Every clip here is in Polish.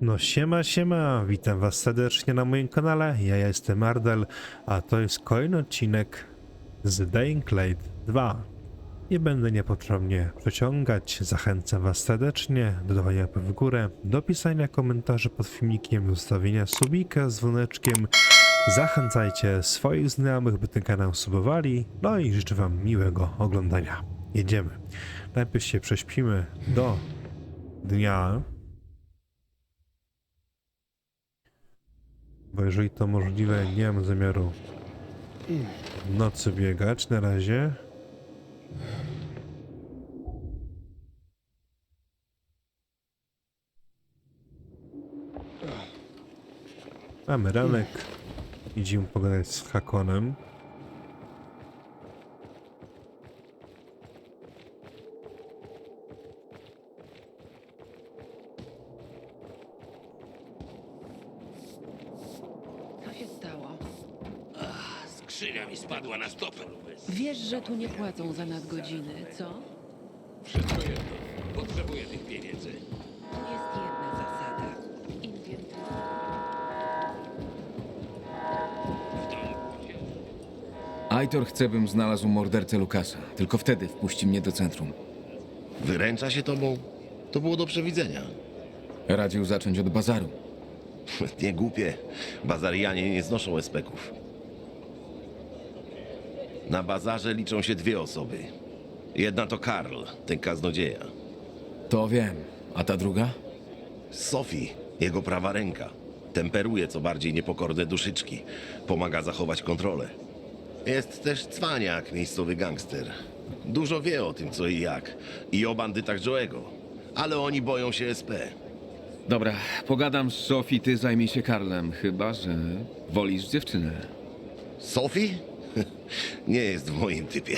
No siema, siema, witam was serdecznie na moim kanale, ja jestem Ardel, a to jest kolejny odcinek z Dying Light 2. Nie będę niepotrzebnie przeciągać, zachęcam was serdecznie do dawania w górę, do pisania komentarzy pod filmikiem, do zostawienia subika z dzwoneczkiem, zachęcajcie swoich znajomych, by ten kanał subowali, no i życzę wam miłego oglądania. Jedziemy. Najpierw się prześpimy do dnia, Bo jeżeli to możliwe, nie mam zamiaru w nocy biegać na razie. Mamy ranek. Idziemy pogadać z Hakonem. Co się stało? Skrzynia mi spadła na stopę. Wiesz, że tu nie płacą za nadgodziny, co? Wszystko jedno. Potrzebuję tych pieniędzy. Jest jedna zasada. Im więcej... Aitor chce, bym znalazł mordercę Lukasa. Tylko wtedy wpuści mnie do centrum. Wyręcza się tobą? To było do przewidzenia. Radził zacząć od bazaru. Nie głupie. Bazarianie nie znoszą espeków. Na bazarze liczą się dwie osoby. Jedna to Karl, ten kaznodzieja. To wiem. A ta druga? Sophie, jego prawa ręka. Temperuje co bardziej niepokorne duszyczki. Pomaga zachować kontrolę. Jest też cwaniak, miejscowy gangster. Dużo wie o tym, co i jak. I o bandytach Joego. Ale oni boją się SP. Dobra, pogadam z Sophie, ty zajmij się Karlem. Chyba, że wolisz dziewczynę. Sophie? Nie jest w moim typie.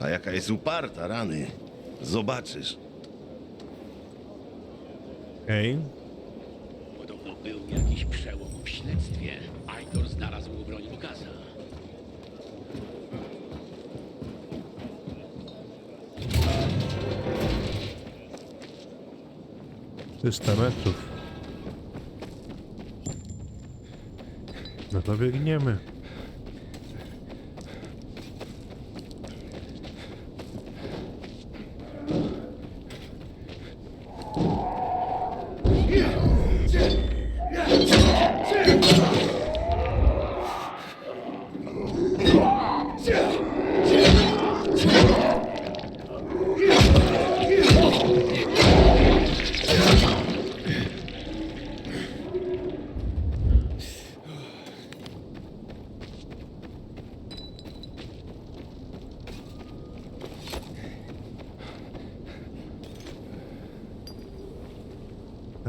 A jaka jest uparta, rany. Zobaczysz. Okej. Podobno był jakiś przełom w śledztwie. Aitor znalazł broń Lukasa. Okay. 300 metrów. No to biegniemy.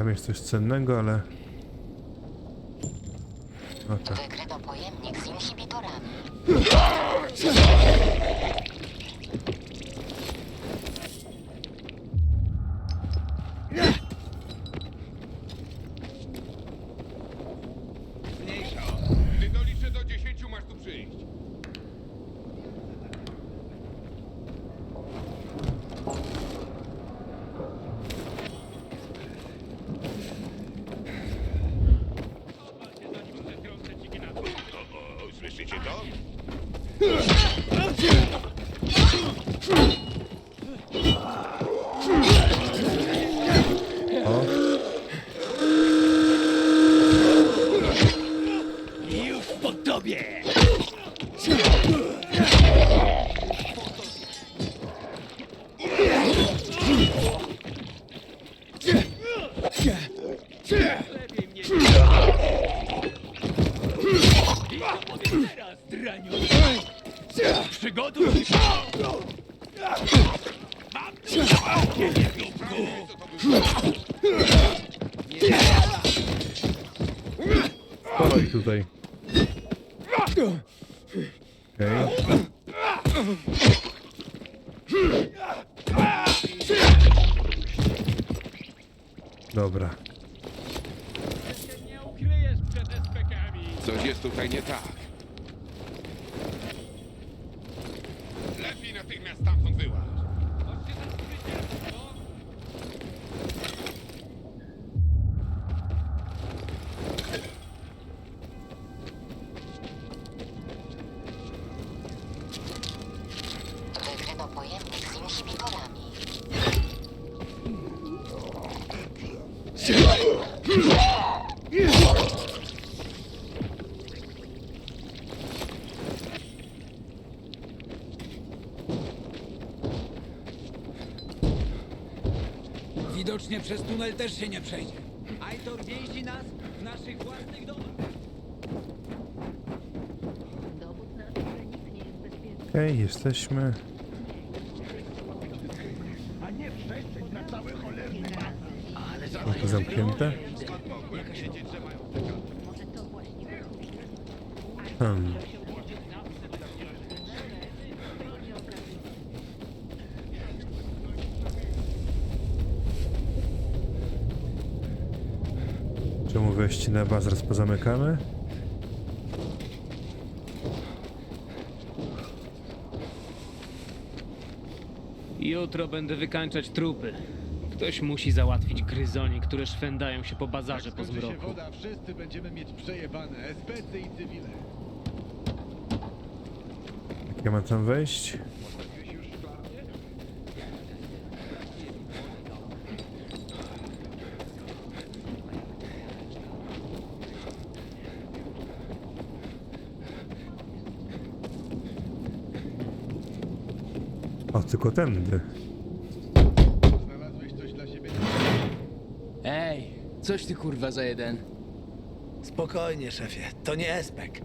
Tam jest coś cennego, ale... Oka. Wykryto pojemnik z Huh. Ich tutaj. Okej. Dobra. Przed espekami! Coś jest tutaj nie tak. Przez tunel też się nie przejdzie. Aitor więzi nas w naszych własnych domach. Dowód na to, że nikt nie jest bezpieczny. Okej, jesteśmy. No to zamknięte. Może to właśnie. Hmm. Czemu wejście na bazę zaraz pozamykamy? Jutro będę wykańczać trupy. Ktoś musi załatwić gryzonie, które szwędają się po bazarze po Skończy się zmroku. woda, wszyscy będziemy mieć przejebane, SPC i cywile. Jak ja mam tam wejść? Tylko tędy. Znalazłeś coś dla siebie? Ej, coś ty kurwa za jeden. Spokojnie, szefie, to nie Espek.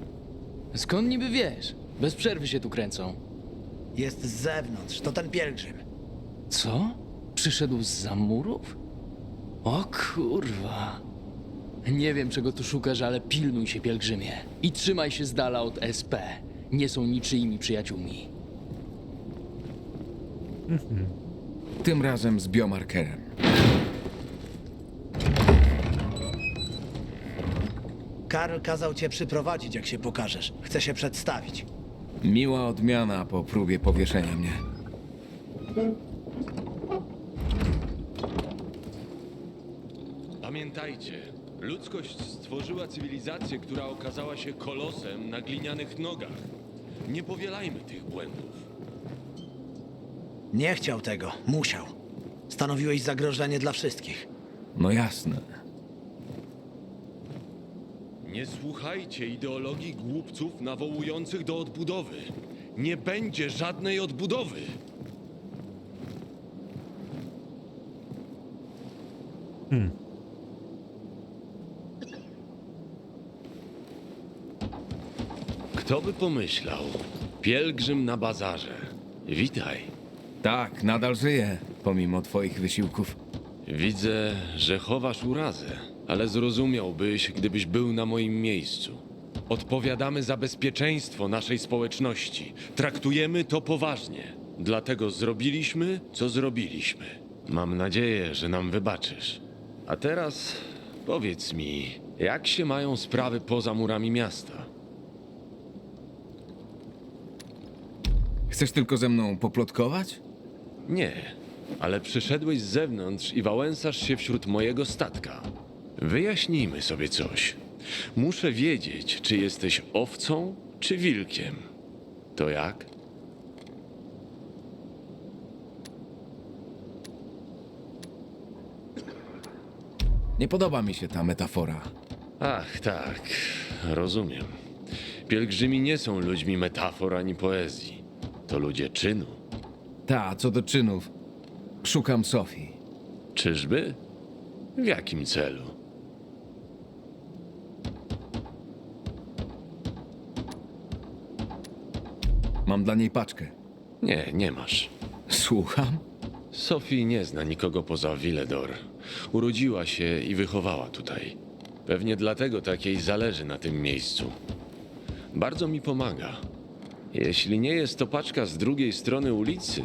Skąd niby wiesz? Bez przerwy się tu kręcą. Jest z zewnątrz, to ten pielgrzym. Co? Przyszedł z zamurów? O kurwa. Nie wiem czego tu szukasz, ale pilnuj się pielgrzymie. I trzymaj się z dala od SP. Nie są niczyimi przyjaciółmi. Tym razem z biomarkerem. Karl kazał cię przyprowadzić, jak się pokażesz. Chce się przedstawić. Miła odmiana po próbie powieszenia mnie. Pamiętajcie, ludzkość stworzyła cywilizację, która okazała się kolosem na glinianych nogach. Nie powielajmy tych błędów. Nie chciał tego, musiał. Stanowiłeś zagrożenie dla wszystkich. No jasne. Nie słuchajcie ideologii głupców nawołujących do odbudowy. Nie będzie żadnej odbudowy. Kto by pomyślał? Pielgrzym na bazarze. Witaj. Tak, nadal żyję, pomimo twoich wysiłków. Widzę, że chowasz urazę, ale zrozumiałbyś, gdybyś był na moim miejscu. Odpowiadamy za bezpieczeństwo naszej społeczności. Traktujemy to poważnie. Dlatego zrobiliśmy, co zrobiliśmy. Mam nadzieję, że nam wybaczysz. A teraz powiedz mi, jak się mają sprawy poza murami miasta? Chcesz tylko ze mną poplotkować? Nie, ale przyszedłeś z zewnątrz i wałęsasz się wśród mojego statka. Wyjaśnijmy sobie coś. Muszę wiedzieć, czy jesteś owcą, czy wilkiem. To jak? Nie podoba mi się ta metafora. Ach, tak, rozumiem. Pielgrzymi nie są ludźmi metafor ani poezji. To ludzie czynu. Ta, co do czynów. Szukam Sofii. Czyżby? W jakim celu? Mam dla niej paczkę. Nie, nie masz. Słucham? Sophie nie zna nikogo poza Villedor. Urodziła się i wychowała tutaj. Pewnie dlatego tak jej zależy na tym miejscu. Bardzo mi pomaga. Jeśli nie jest to paczka z drugiej strony ulicy,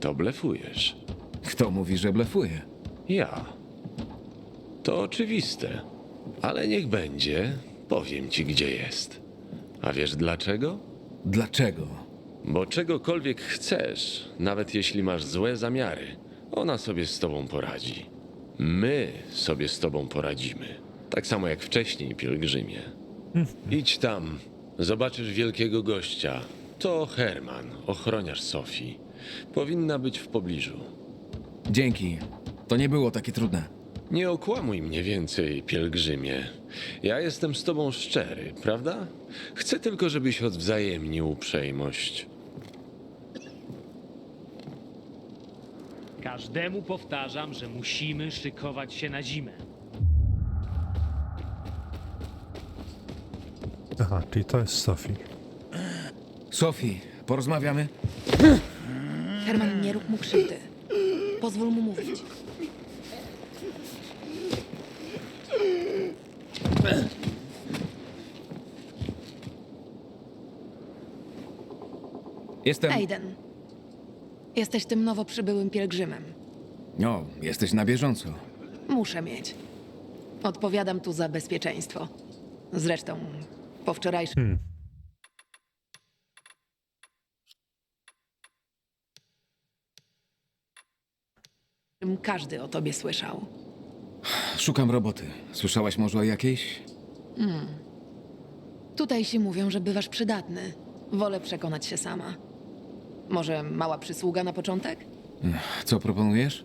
to blefujesz. Kto mówi, że blefuje? Ja. To oczywiste. Ale niech będzie. Powiem ci, gdzie jest. A wiesz dlaczego? Dlaczego? Bo czegokolwiek chcesz, nawet jeśli masz złe zamiary, ona sobie z tobą poradzi. My sobie z tobą poradzimy. Tak samo jak wcześniej, pielgrzymie. Idź tam, zobaczysz wielkiego gościa. To Herman, ochroniarz Sofii. Powinna być w pobliżu. Dzięki. To nie było takie trudne. Nie okłamuj mnie więcej, pielgrzymie. Ja jestem z tobą szczery, prawda? Chcę tylko, żebyś odwzajemnił uprzejmość. Każdemu powtarzam, że musimy szykować się na zimę. Aha, czyli to jest Sophie. Sophie, porozmawiamy? Herman, nie rób mu krzywdy. Pozwól mu mówić. Jestem... Aiden. Jesteś tym nowo przybyłym pielgrzymem. No, jesteś na bieżąco. Muszę mieć. Odpowiadam tu za bezpieczeństwo. Zresztą, po wczorajszym Hmm. każdy o tobie słyszał. Szukam roboty. Słyszałaś może o jakiejś? Tutaj się mówią, że bywasz przydatny. Wolę przekonać się sama. Może mała przysługa na początek? Co proponujesz?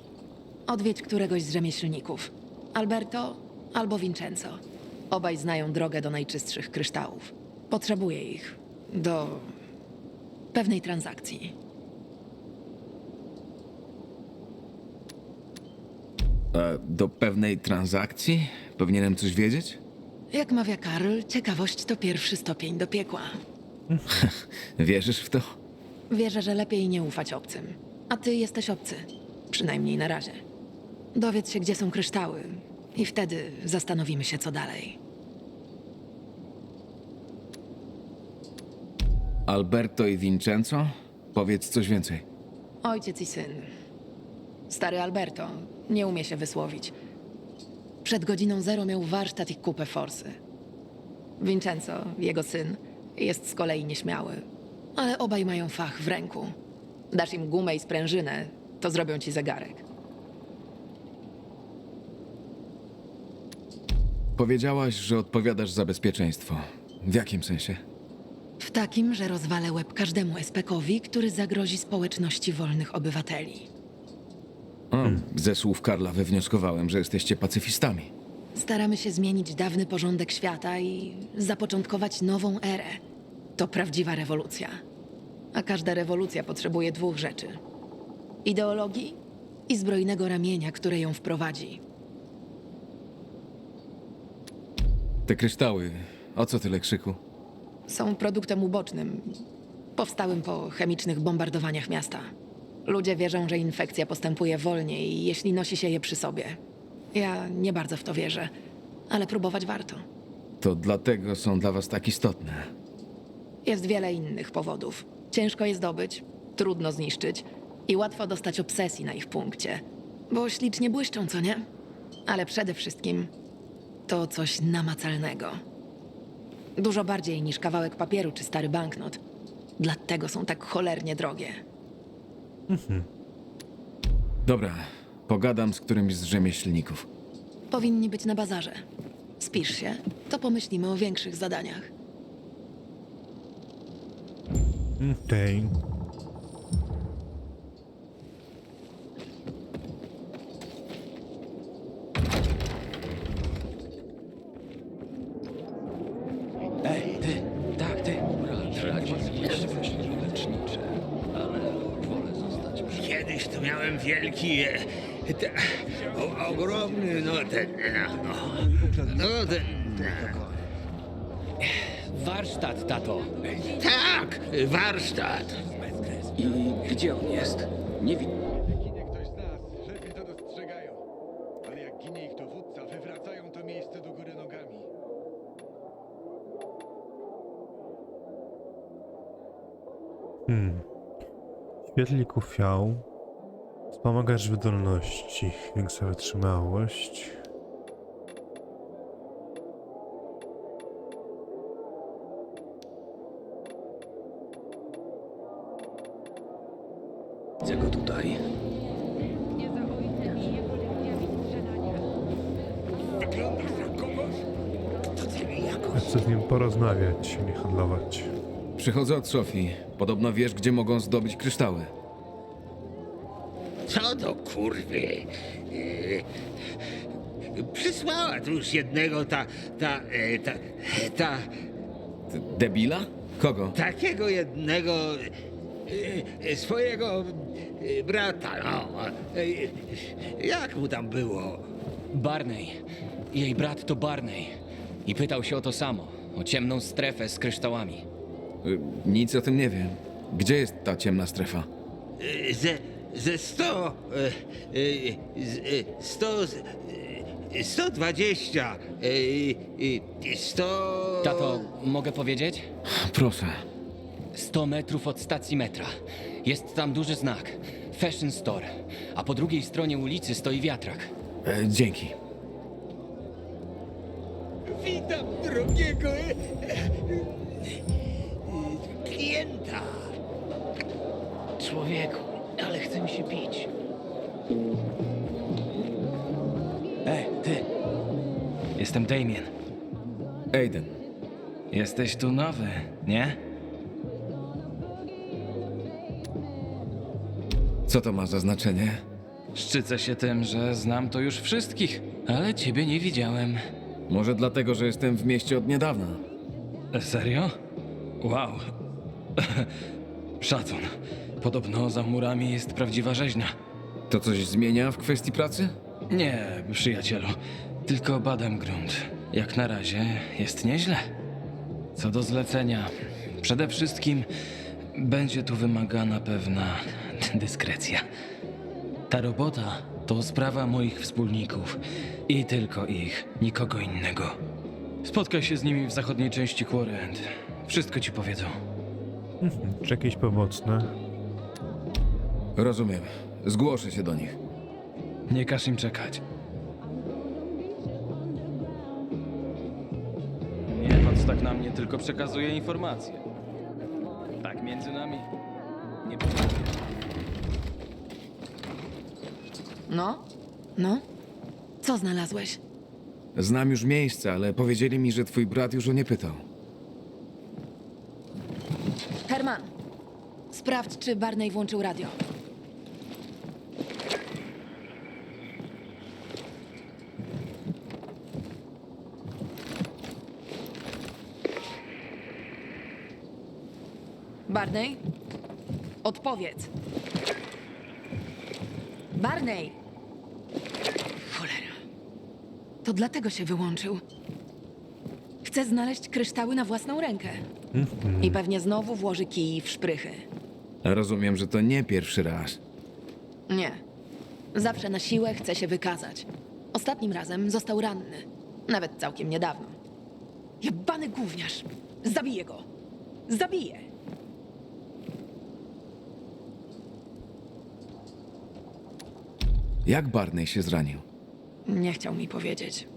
Odwiedź któregoś z rzemieślników. Alberto albo Vincenzo. Obaj znają drogę do najczystszych kryształów. Potrzebuję ich do pewnej transakcji. E, do pewnej transakcji? Powinienem coś wiedzieć? Jak mawia Karl, ciekawość to pierwszy stopień do piekła. Wierzysz w to? Wierzę, że lepiej nie ufać obcym. A ty jesteś obcy. Przynajmniej na razie. Dowiedz się, gdzie są kryształy. I wtedy zastanowimy się, co dalej. Alberto i Vincenzo? Powiedz coś więcej. Ojciec i syn. Stary Alberto nie umie się wysłowić. Przed godziną zero miał warsztat i kupę forsy. Vincenzo, jego syn, jest z kolei nieśmiały. Ale obaj mają fach w ręku. Dasz im gumę i sprężynę, to zrobią ci zegarek. Powiedziałaś, że odpowiadasz za bezpieczeństwo. W jakim sensie? W takim, że rozwalę łeb każdemu espekowi, który zagrozi społeczności wolnych obywateli. O, Ze słów Karla wywnioskowałem, że jesteście pacyfistami. Staramy się zmienić dawny porządek świata i zapoczątkować nową erę. To prawdziwa rewolucja. A każda rewolucja potrzebuje dwóch rzeczy: ideologii i zbrojnego ramienia, które ją wprowadzi. Te kryształy, o co tyle krzyku? Są produktem ubocznym, powstałym po chemicznych bombardowaniach miasta. Ludzie wierzą, że infekcja postępuje wolniej, jeśli nosi się je przy sobie. Ja nie bardzo w to wierzę, ale próbować warto. To dlatego są dla was tak istotne. Jest wiele innych powodów. Ciężko je zdobyć, trudno zniszczyć i łatwo dostać obsesji na ich punkcie. Bo ślicznie błyszczą, co nie? Ale przede wszystkim to coś namacalnego. Dużo bardziej niż kawałek papieru czy stary banknot. Dlatego są tak cholernie drogie. Dobra, pogadam z którymś z rzemieślników. Powinni być na bazarze. Spisz się, to pomyślimy o większych zadaniach. Okej. Ej, ty, tak, ty. Miałem wielki, e, te, o, ogromny, no ten, no, no ten, Warsztat, tato. tak, warsztat. I gdzie on jest? Nie widzę. Ginie ktoś z nas, lepiej to dostrzegają. Ale jak ginie ich dowódca, wywracają to miejsce do góry nogami. Hmm. Świetlików fiał. Wspomagasz wydolności. Większa wytrzymałość. Widzę go tutaj. Chcę z nim porozmawiać, nie handlować. Przychodzę od Sofii. Podobno wiesz, gdzie mogą zdobyć kryształy. Kurwy. E, Przysłała tu już jednego ta, ta, e, ta, ta, Debila? Kogo? takiego jednego e, swojego brata, no. Jak mu tam było? Barney. Jej brat to Barney. I pytał się o to samo. O ciemną strefę z kryształami. Y, Nic o tym nie wiem. Gdzie jest ta ciemna strefa? Ze, ze sto... e, e, z- e, Sto... z- e, 120... e, e, Sto... Tato, mogę powiedzieć? Proszę. 100 metrów od stacji metra. Jest tam duży znak. Fashion Store. A po drugiej stronie ulicy stoi wiatrak. E, dzięki. Witam drogiego e, e, klienta. Człowieku, się pić. Ej, ty. Jestem Damien. Aiden. Jesteś tu nowy, nie? Co to ma za znaczenie? Szczycę się tym, że znam to już wszystkich, ale ciebie nie widziałem. Może dlatego, że jestem w mieście od niedawna. Serio? Wow. Szacun. Podobno za murami jest prawdziwa rzeźnia. To coś zmienia w kwestii pracy? Nie, przyjacielu. Tylko badam grunt. Jak na razie jest nieźle. Co do zlecenia, przede wszystkim będzie tu wymagana pewna dyskrecja. Ta robota to sprawa moich wspólników i tylko ich, nikogo innego. Spotkaj się z nimi w zachodniej części Quarent. Wszystko ci powiedzą. Czy jakieś pomocne? Rozumiem. Zgłoszę się do nich. Nie każ im czekać. Nie patrz tak na mnie, tylko przekazuję informacje. Tak między nami. Nie potrafię. No? No? Co znalazłeś? Znam już miejsce, ale powiedzieli mi, że twój brat już o nie pytał. Herman, sprawdź, czy Barney włączył radio. Barney? Odpowiedz. Barney! Cholera. To dlatego się wyłączył. Chce znaleźć kryształy na własną rękę. I pewnie znowu włoży kij w szprychy. Rozumiem, że to nie pierwszy raz. Nie. Zawsze na siłę chce się wykazać. Ostatnim razem został ranny. Nawet całkiem niedawno. Jebany gówniarz! Zabiję go! Zabiję! Jak Barney się zranił? Nie chciał mi powiedzieć.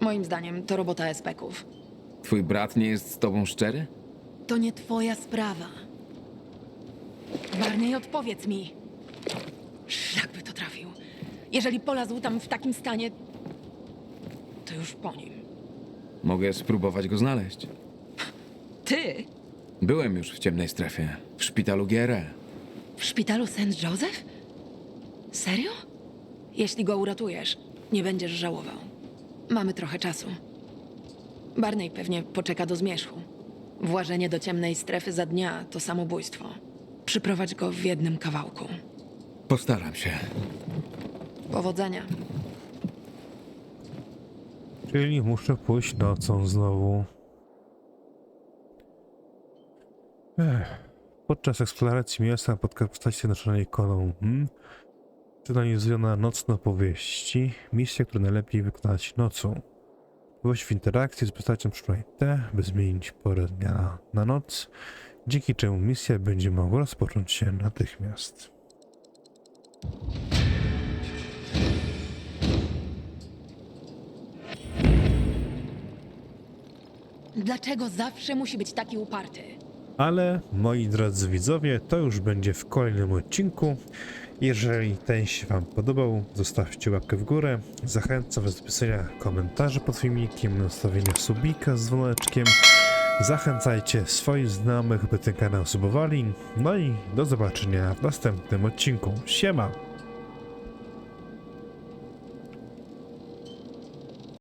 Moim zdaniem to robota espeków. Twój brat nie jest z tobą szczery? To nie twoja sprawa. Barney, odpowiedz mi. Szlak by to trafił. Jeżeli polazł tam w takim stanie, to już po nim. Mogę spróbować go znaleźć. Ty? Byłem już w ciemnej strefie, w szpitalu GRE. W szpitalu St. Joseph? Serio? Jeśli go uratujesz, nie będziesz żałował. Mamy trochę czasu. Barney pewnie poczeka do zmierzchu. Włażenie do ciemnej strefy za dnia to samobójstwo. Przyprowadź go w jednym kawałku. Postaram się. Powodzenia. Czyli muszę pójść nocą znowu. Ech. Podczas eksploracji miasta napotka postać zjednoczonej ikoną. Hmm? Przeanalizowana nocne opowieści. Misja, które najlepiej wykonać nocą. Włość w interakcji z postacią przyszłej T, by zmienić porę dnia na, na noc, dzięki czemu misja będzie mogła rozpocząć się natychmiast. Dlaczego zawsze musi być taki uparty? Ale moi drodzy widzowie, to już będzie w kolejnym odcinku. Jeżeli ten się Wam podobał, zostawcie łapkę w górę. Zachęcam Was do pisania komentarzy pod filmikiem, nastawienia subika z dzwoneczkiem. Zachęcajcie swoich znajomych, by ten kanał subowali. No i do zobaczenia w następnym odcinku. Siema!